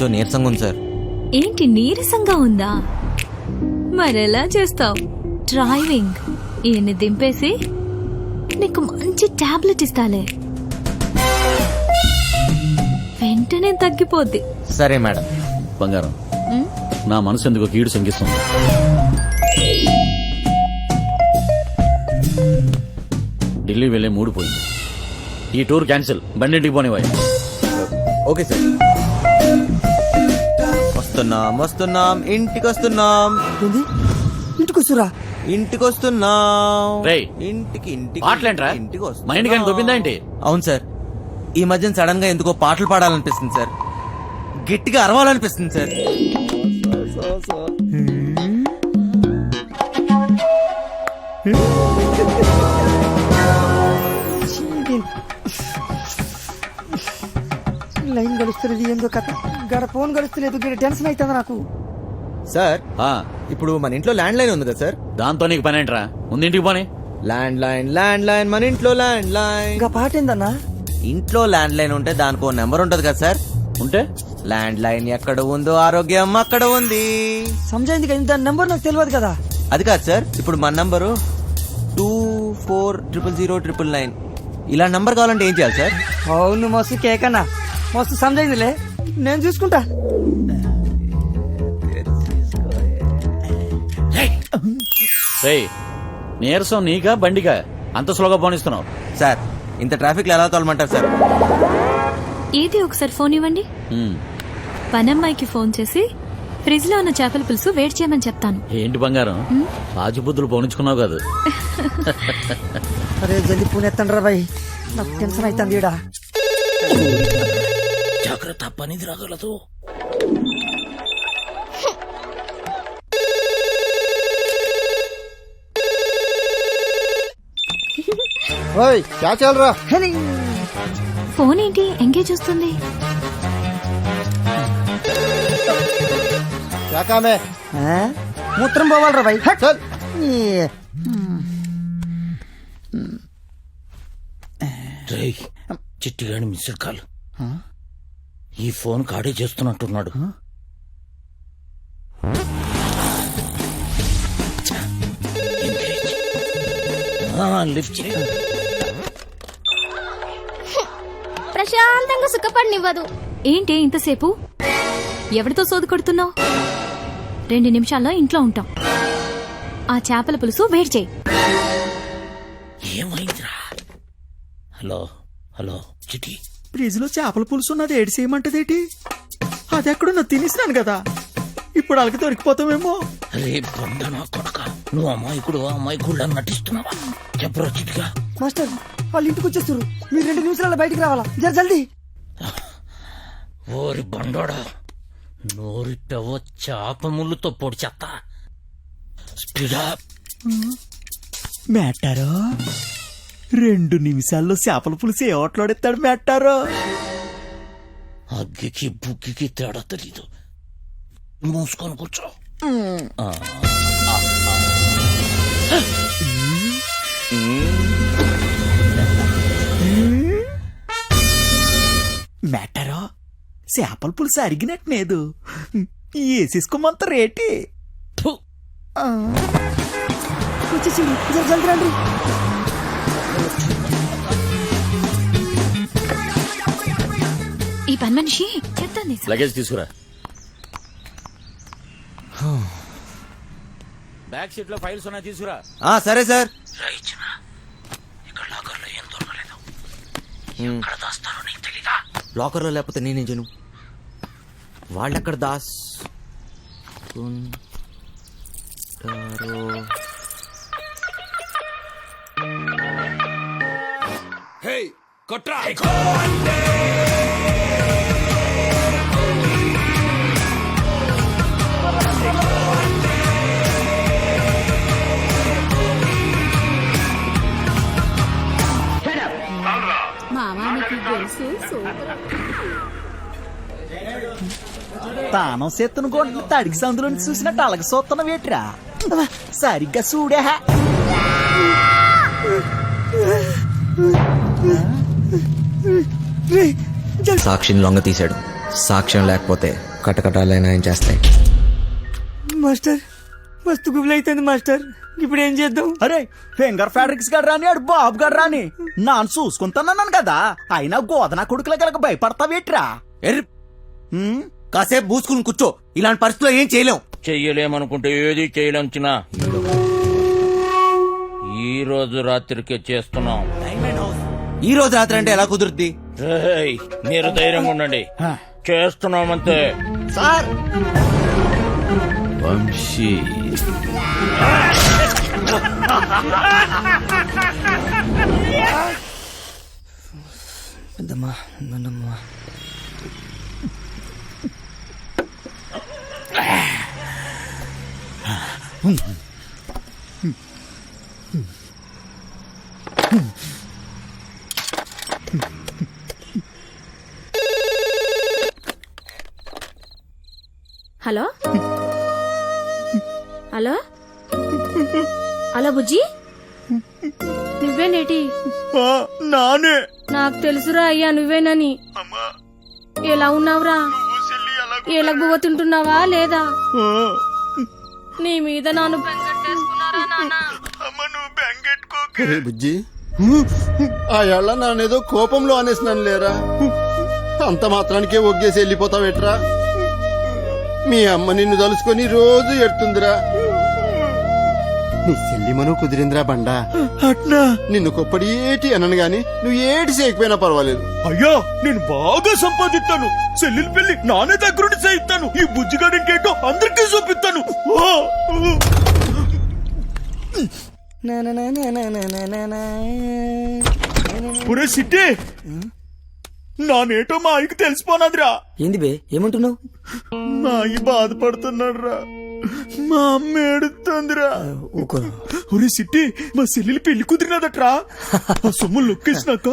నుంచో నీరసంగా ఉంది సార్. ఏంటి నీరసంగా ఉందా? మరెలా చేస్తావు? డ్రైవింగ్. ఈయన్ని దింపేసి నీకు మంచి టాబ్లెట్ ఇస్తాలే. వెంటనే తగ్గిపోద్ది. సరే మేడం. బంగారం నా మనసు ఎందుకు కీడు శంకిస్తుంది ఢిల్లీ వెళ్ళే మూడు పోయింది. ఈ టూర్ క్యాన్సిల్ బండింటికి పోనివాయి ఓకే సార్. వస్తున్నాం వస్తున్నాం ఇంటికి వస్తున్నాం ఏంది? ఇంటికి వస్తురా ఇంటికి వస్తున్నాం రేయ్, ఇంటికి ఇంటికి పాటలేంట్రా ఇంటికి మా ఇంటికి దొబ్బిందా ఏంటి? అవును సార్. ఈ మధ్యన సడన్గా ఎందుకో పాటలు పాడాలనిపిస్తుంది సార్. గట్టిగా అరవాలనిపిస్తుంది సార్. గడుస్తున్నది ఏందో కథ. గడ ఫోన్ గడుస్తలేదు గడ టెన్షన్ అవుతుంది నాకు. సార్ ఆ, ఇప్పుడు మన ఇంట్లో ల్యాండ్ లైన్ ఉంది కదా సార్? దాంతో నీకు పని ఏంట్రా ముందు ఇంటికి పోనీ. ల్యాండ్ లైన్ ల్యాండ్ లైన్ మన ఇంట్లో ల్యాండ్ లైన్ ఇంకా పాట ఏందన్నా? ఇంట్లో ల్యాండ్ లైన్ ఉంటే దానికి ఓ నెంబర్ ఉంటది కదా సార్? ఉంటే? ల్యాండ్ లైన్ ఎక్కడ ఉందో ఆరోగ్యం అక్కడ ఉంది. సమజైంది కదా దాని నెంబర్ నాకు తెలియదు కదా. అది కాదు సార్ ఇప్పుడు మన number two four triple zero triple nine. ఇలా నంబర్ కావాలంటే ఏం చేయాలి సార్? అవును మస్తు కేకన్నా. మస్తు సమజైందిలే నేను చూసుకుంటా. రేయ్ నీరసం నీకా బండికా? అంత స్లోగా పోనిస్తున్నావు సార్ ఇంత ట్రాఫిక్లో ఎలా తోలమంటారు సార్? ఏది ఒకసారి ఫోన్ ఇవ్వండి? పనమ్మాయికి ఫోన్ చేసి ఫ్రిడ్జ్లో ఉన్న చేపల పులుసు వేడి చేయమని చెప్తాను. ఏంటి బంగారం? రాజబుద్ధులు పోనించుకున్నావు కాదు. అరే జల్ది పూనెత్తండి రా బాయ్. నాకు టెన్షన్ అవుతుంది తప్పనిది రాగలదు ఓయ్ ఫోన్ ఏంటి? ఎంగే చూస్తుంది మూత్రం పోవాలరా బై. చల్. చిట్టిగాని కాలు. కాల్ ఈ ఫోన్ కాడే చేస్తున్నట్టున్నాడు. లిఫ్ట్ చేయి. ప్రశాంతంగా సుఖపడినివ్వదు. ఏంటి ఇంతసేపు? ఎవరితో సోది కొడుతున్నావు? రెండు నిమిషాల్లో ఇంట్లో ఉంటాం. ఆ చేపల పులుసు వేడి చేయి. ఏమైందిరా? హలో హలో చిట్టి. ఫ్రిడ్జ్లో చేపల పులుసు ఉన్నది ఏడు చేయమంటదేటి? అది ఎక్కడున్నా తినేసినాను కదా. ఇప్పుడు అలకి దొరికిపోతామేమో. రే బండ నా కొడక నువ్వు అమాయకుడు అమాయకుడు అని నటిస్తున్నావా? చెప్పరా చిట్టిగా మాస్టర్ వాళ్ళు ఇంటికి వచ్చేస్తారు మీరు రెండు నిమిషాల్లో బయటికి రావాలా? జర జల్దీ. ఓరి బండోడా నోరి పెవ చేప ముళ్ళుతో పొడి చెత్త. స్పీడా. మేటారో రెండు నిమిషాల్లో చేపల పులుసు ఏ ఓట్లాడెత్తాడు మేటారో అగ్గికి బుగ్గికి తేడా తెలీదు. మూసుకొని కూర్చో. ఆ, మేటారో చేపల పులుసు అరిగినట్లేదు వేసేసుకోమంత రేటి. జర జల్దీ రండి. పని మనిషి? చెప్తాను లగేజ్ తీసుకురా. బ్యాక్ సీట్లో ఫైల్స్ ఉన్నాయి తీసుకురా. ఆ సరే సార్. ఇచ్చిన ఇక్కడ లాకర్లో ఏం దొరకలేదు. ఎక్కడ దాస్తారో నీకు తెలీదా? లాకర్లో లేకపోతే నేనేం చేయను? వాళ్ళెక్కడ దాస్ ఉంటారో? తానం సెత్తును కొంటున్న తడికి సందులో చూసినట్టు అలగ సోత్తన వేట్రా. సరిగ్గా చూడే సాక్షిని లొంగ తీశాడు. సాక్ష్యం లేకపోతే కటకటాలైనా ఏం చేస్తాయి. మాస్టర్ మస్తు గుబులు అవుతుంది మాస్టర్. ఇప్పుడు ఏం చేద్దాం? అరే ఫింగర్ ఫ్యాబ్రిక్స్ గడ్ రాని ఆడు బాబు గడ్ రాని. నాన్న చూసుకుంటానన్నాను కదా. అయినా గోదన కొడుకుల కనుక భయపడతావేట్రా? ఎర్రి. కాసేపు పూసుకుని కూర్చో. ఇలాంటి పరిస్థితుల్లో ఏం చేయలేం. చెయ్యలేమనుకుంటే ఏది చేయలేంచినా. ఈ రోజు రాత్రికే చేస్తున్నాం. ఈ రోజు రాత్రి అంటే ఎలా కుదురుద్ది? మీరు ధైర్యంగా ఉండండి. చేస్తున్నామంతే. సార్! వంశీ పెద్దమ్మా నాన్నమ్మా హలో హలో? హలో బుజ్జి? నువ్వేనేటి? ఆ, నానే. నాకు తెలుసురా అయ్యా నువ్వేనని. ఎలా ఉన్నావురా? ఎలగబోతుంటున్నావా లేదా? ఆ, నీ మీద నాను బెంగట్టేసుకున్నారా బుజ్జి. ఆ ఏళ్ళ నానేదో కోపంలో అనేసినాను లేరా? అంత మాత్రానికే ఒగ్గేసి వెళ్ళిపోతావేట్రా? మీ అమ్మ నిన్ను తలుసుకొని రోజు ఎడుతుందిరా నీ చెల్లిమను కుదిరిందిరా బండా. అట్నా? నిన్ను కొప్పడి ఏటి అనను గాని నువ్వు ఏటి చేయకపోయినా పర్వాలేదు. అయ్యో నేను బాగా సంపాదిస్తాను. చెల్లెలు పెళ్ళి నానే దగ్గరుండి చేయిస్తాను. ఈ బుజ్జిగాడింకేంటో అందరికీ చూపిస్తాను. ఓ! పురే సిట్టి! నానేటో మా ఆయనకి తెలిసిపోనాదిరా. ఏంది బే ఏమంటున్నావు? మా అయ్య బాధపడుతున్నాడు రా మా అమ్మ ఏడుతుందిరా ఊకో ఒరే సిట్టి మా చెల్లెలి పెళ్ళి కుదిరినదట్రా? ఆ సొమ్ము లొక్కేసినాక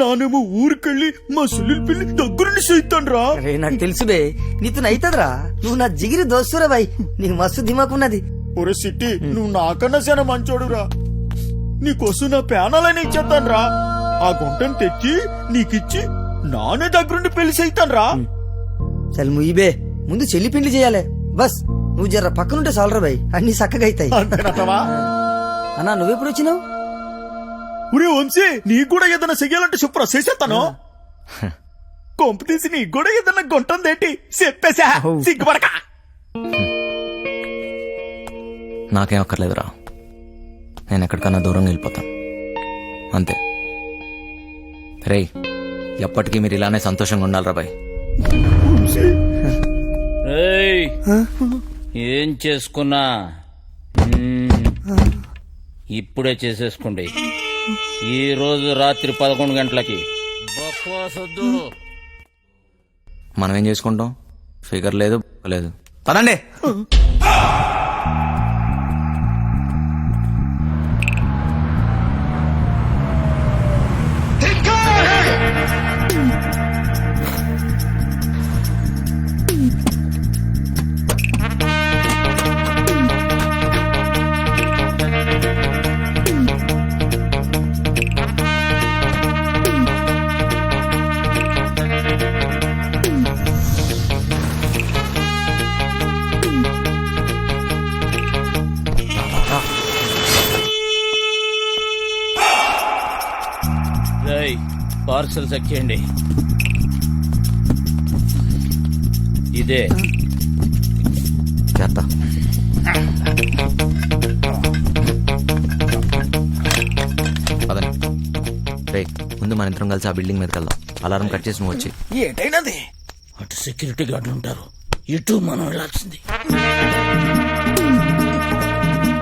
నానేమో ఊరికెళ్ళి మా చెల్లెలి పెళ్ళి దగ్గరుండి చేయిస్తాను రా అరే నాకు తెలుసు బే. నీతో అవుతుందిరా నువ్వు నా జిగిరి దోస్తురా బాయ్. నీకు మస్తు దిమాకున్నది. ఒరే సిట్టి నువ్వు నాకన్నా చాలా మంచోడురా. నీకోసం నా పేనాలని ఇచ్చేస్తాను రా ఆ గుంటను తెచ్చి నీకిచ్చి నానే దగ్గరుండి పెళ్ళి చేయిస్తాను రా చల్ ముయ్యిబే ముందు చెల్లి పిండి చేయాలి. బస్. నువ్వు జర పక్కనుంటే చాలరా బాయ్. అన్ని చక్కగా అవుతాయి అంతేనటవా అన్నా నువ్వెప్పుడు వచ్చినావు? ఒరే వంశీ నీకు కూడా ఏదైనా చెయ్యాలంటే చెప్పురా చేసేస్తాను. కొంప తీసి నీకు కూడా ఏదైనా గుంటుందేంటి చెప్పేశా సిగ్గుపడక. నాకేం అక్కర్లేదురా. నేను ఎక్కడికన్నా దూరంగా వెళ్ళిపోతాను. అంతే. రేయ్ ఎప్పటికీ మీరు ఇలానే సంతోషంగా ఉండాలిరా బాయ్. రేయ్, ఏం చేసుకున్నా? ఇప్పుడే చేసేసుకోండి. ఈ రోజు రాత్రి పదకొండు గంటలకి. బక్వాస్ మనం ఏం చేసుకుంటాం? ఫిగర్ లేదు లేదు. పదండి. పార్సల్ చెక్ చేయండి. ఇదే. రేయ్ ముందు మన ఇద్దరం కలిసి ఆ బిల్డింగ్ మీదకి వెళ్దాం. అలారం కట్ చేసి నువ్వు వచ్చి ఏటైనది? అటు సెక్యూరిటీ గార్డులు ఉంటారు. ఇటు మనం వెళ్ళాల్సింది.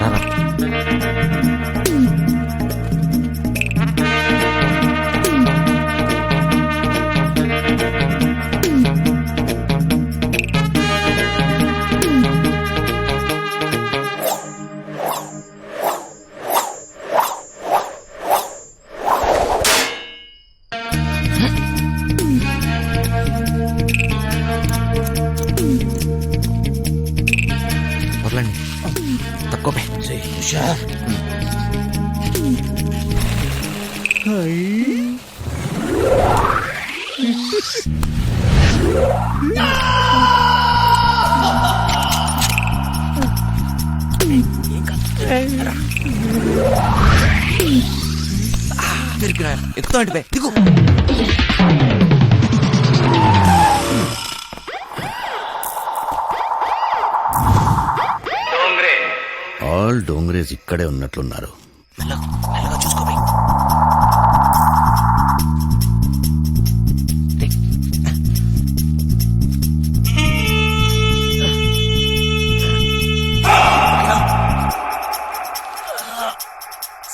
రారా. తిరుగురా ఎక్కువ అంటే దిగు. ఆల్ డోంగ్రేజ్ ఇక్కడే ఉన్నట్లున్నారు.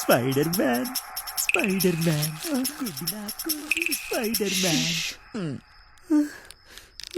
Spiderman Spiderman Spiderman